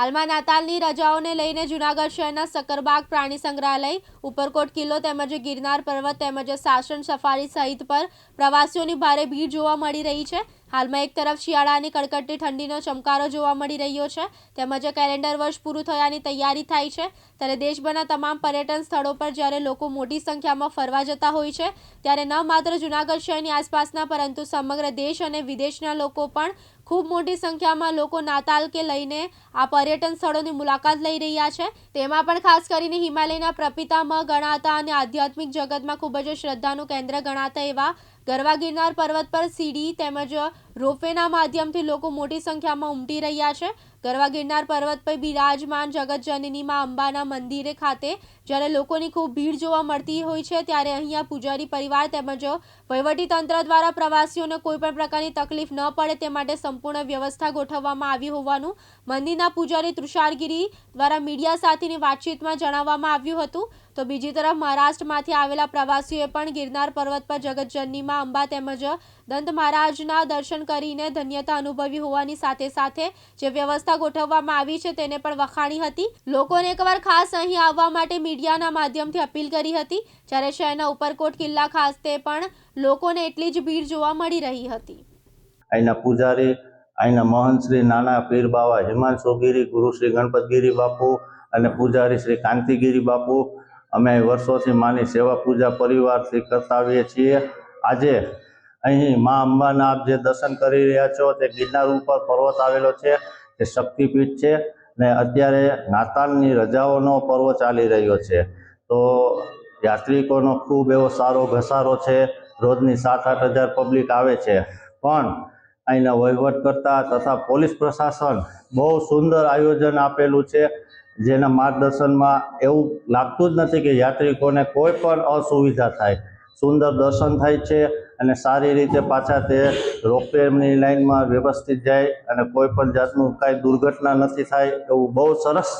હાલમાં નાતાલની રજાઓને લઈને જૂનાગઢ શહેરના સક્કરબાગ પ્રાણી સંગ્રહાલય, ઉપરકોટ કિલ્લો તેમજ ગિરનાર પર્વત તેમજ સાસણ સફારી સહિત પર પ્રવાસીઓની ભારે ભીડ જોવા મળી રહી છે. હાલમાં એક તરફ શિયાળાની કડકડતી ઠંડીનો ચમકારો જોવા મળી રહ્યો છે, તેમજ કેલેન્ડર વર્ષ પૂરું થયાની તૈયારી થાય છે. ત્યારે દેશભરના તમામ પર્યટન સ્થળો પર જ્યારે લોકો મોટી સંખ્યામાં ફરવા જતા હોય છે, ત્યારે ન માત્ર જૂનાગઢ શહેરની આસપાસના, પરંતુ સમગ્ર દેશ અને વિદેશના લોકો પણ ખૂબ મોટી સંખ્યામાં લોકો નાતાલ કે લઈને આ પર્યટન સ્થળોની મુલાકાત લઈ રહ્યા છે. તેમાં પણ ખાસ કરીને હિમાલયના પ્રપિતામાં ગણાતા અને આધ્યાત્મિક જગતમાં ખૂબ જ શ્રદ્ધાનું કેન્દ્ર ગણાતા એવા ગરવા ગિરનાર પર્વત પર સીડી તેમજ રોપવેના માધ્યમથી લોકો મોટી સંખ્યામાં ઉમટી રહ્યા છે. ગરવા ગિરનાર પર્વત પર બિરાજમાન જગતજનની માં અંબાના મંદિરે ખાતે જ્યારે લોકોની ખૂબ ભીડ જોવા મળતી હોય છે, ત્યારે અહીંયા પૂજારી પરિવાર તેમજ વહીવટીતંત્ર દ્વારા પ્રવાસીઓને કોઈપણ પ્રકારની તકલીફ ન પડે તે માટે સંપૂર્ણ વ્યવસ્થા ગોઠવવામાં આવી હોવાનું મંદિરના પૂજારી તુષારગીરી દ્વારા મીડિયા સાથેની વાતચીતમાં જણાવવામાં આવ્યું હતું. તો બીજી તરફ મહારાષ્ટ્રમાંથી આવેલા પ્રવાસીઓએ પણ ગિરનાર પર્વત પર જગતજનની માં અંબા તેમજ દંત મહારાજના દર્શન કરીને ધન્યતા અનુભવી હોવાની સાથે સાથે જે વ્યવસ્થા ગોઠવવામાં આવી છે તેને પણ વખાણી હતી. લોકોને એકવાર ખાસ અહીં આવવા માટે મીડિયાના માધ્યમથી અપીલ કરી હતી. જ્યારે શહેરના ઉપરકોટ કિલ્લા ખાતે પણ લોકોને એટલી જ ભીડ જોવા મળી રહી હતી. અહીંના પૂજારી અહીંના મહંત શ્રી નાના પીર બાવા હિમાંશુગીરી ગુરુ શ્રી ગણપતગીરી બાપુ અને પૂજારી શ્રી કાંતિગીરી બાપુ. અમે વર્ષોથી માની સેવા પૂજા પરિવારથી કરતા આવીએ છીએ. આજે અહીં મા અંબાના આપ જે દર્શન કરી રહ્યા છો, તે ગિરનાર ઉપર પર્વત આવેલો છે, તે શક્તિપીઠ છે ને અત્યારે નાતાલની રજાઓનો પર્વ ચાલી રહ્યો છે. તો યાત્રિકોનો ખૂબ એવો સારો ઘસારો છે, રોજની સાત આઠ હજાર પબ્લિક આવે છે. પણ અહીંના વહીવટ કરતા તથા પોલીસ પ્રશાસન બહુ સુંદર આયોજન આપેલું છે, જેના માર્ગદર્શનમાં એવું લાગતું જ નથી કે યાત્રિકોને કોઈ પણ અસુવિધા થાય. સુંદર દર્શન થાય છે અને સારી રીતે પાછા તે રોપવેની લાઇનમાં વ્યવસ્થિત જાય અને કોઈ પણ જાતનું કાંઈ દુર્ઘટના નથી થાય એવું બહુ સરસ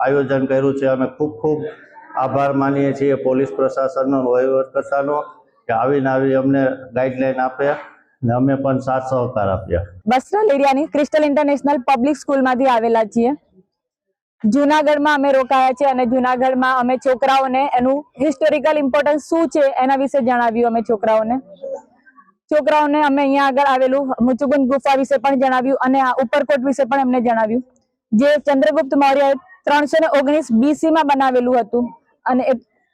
આયોજન કર્યું છે. અમે ખૂબ ખૂબ આભાર માનીએ છીએ પોલીસ પ્રશાસનનો વહીવટકર્તાનો કે આવીને આવી અમને ગાઈડલાઈન આપે ને અમે પણ સાથ સહકાર આપ્યા. બસ્ત્રાલ એરિયાની ક્રિસ્ટલ ઇન્ટરનેશનલ પબ્લિક સ્કૂલમાંથી આવેલા છીએ. જુનાગઢમાં અમે રોકાયા છે અને જુનાગઢમાં અમે છોકરાઓને એનું હિસ્ટોરિકલ ઇમ્પોર્ટન્સ શું છે એના વિશે જણાવ્યું અમે છોકરાઓને. છોકરાઓને અમે અહીંયા આગળ આવેલું મુચુકુંદ ગુફા વિશે પણ જણાવ્યું અને આ ઉપરકોટ વિશે પણ એમને જણાવ્યું. જે ચંદ્રગુપ્ત મૌર્યએ ત્રણસો ને ઓગણીસ બીસીમાં બનાવેલું હતું અને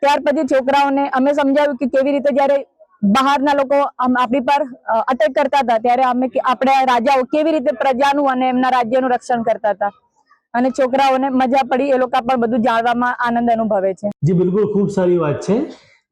ત્યાર પછી છોકરાઓને અમે સમજાવ્યું કે કેવી રીતે જ્યારે બહારના લોકો આપણી પર અટેક કરતા હતા, ત્યારે અમે આપણે રાજાઓ કેવી રીતે પ્રજાનું અને એમના રાજ્યનું રક્ષણ કરતા હતા. અને છોકરાઓને મજા પડી, એ લોકો પણ બધું જાણવામાં આનંદ અનુભવે છે. જી, બિલકુલ, ખૂબ સારી વાત છે.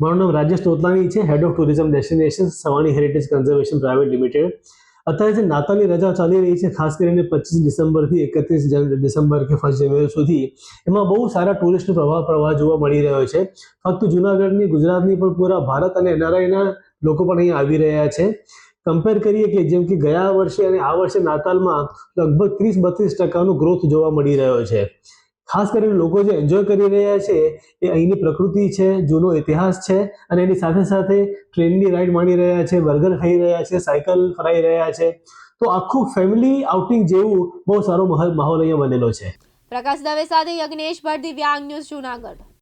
મારું નામ રાજેશ તોતલાણી છે head of tourism destination Savani heritage conservation private limited અત્યારે જે નાતાલની રજા ચાલી રહી છે, ખાસ કરીને પચીસ ડિસેમ્બરથી એકત્રીસ ડિસેમ્બર કે ફર્સ્ટ જાન્યુઆરી સુધી, એમાં બહુ સારા ટુરિસ્ટનો પ્રવાહ પ્રવાહ જોવા મળી રહ્યો છે. ફક્ત જુનાગઢની, ગુજરાતની પણ પૂરા ભારત અને એનઆરઆઈના લોકો પણ અહીં આવી રહ્યા છે. કમ્પેર કરીએ કે જેમ કે ગયા વર્ષે અને આ વર્ષે નાતાલમાં લગભગ ત્રીસ બત્રીસ ટકાનો ગ્રોથ જોવા મળી રહ્યો છે. ખાસ કરીને લોકો જે એન્જોય કરી રહ્યા છે એ અહીંની પ્રકૃતિ છે, જૂનો ઇતિહાસ છે અને એની સાથે સાથે ટ્રેનની રાઈડ માણી રહ્યા છે બર્ગર ખાઈ રહ્યા છે સાયકલ ફરાઈ રહ્યા છે. તો આખું ફેમિલી આઉટિંગ જેવું બહુ સારો માહોલ અહીંયા બનેલો છે. પ્રકાશ દવે સાથે યજ્ઞેશ ભટ્ટ દિવ્યાંગ ન્યૂઝ જૂનાગઢ.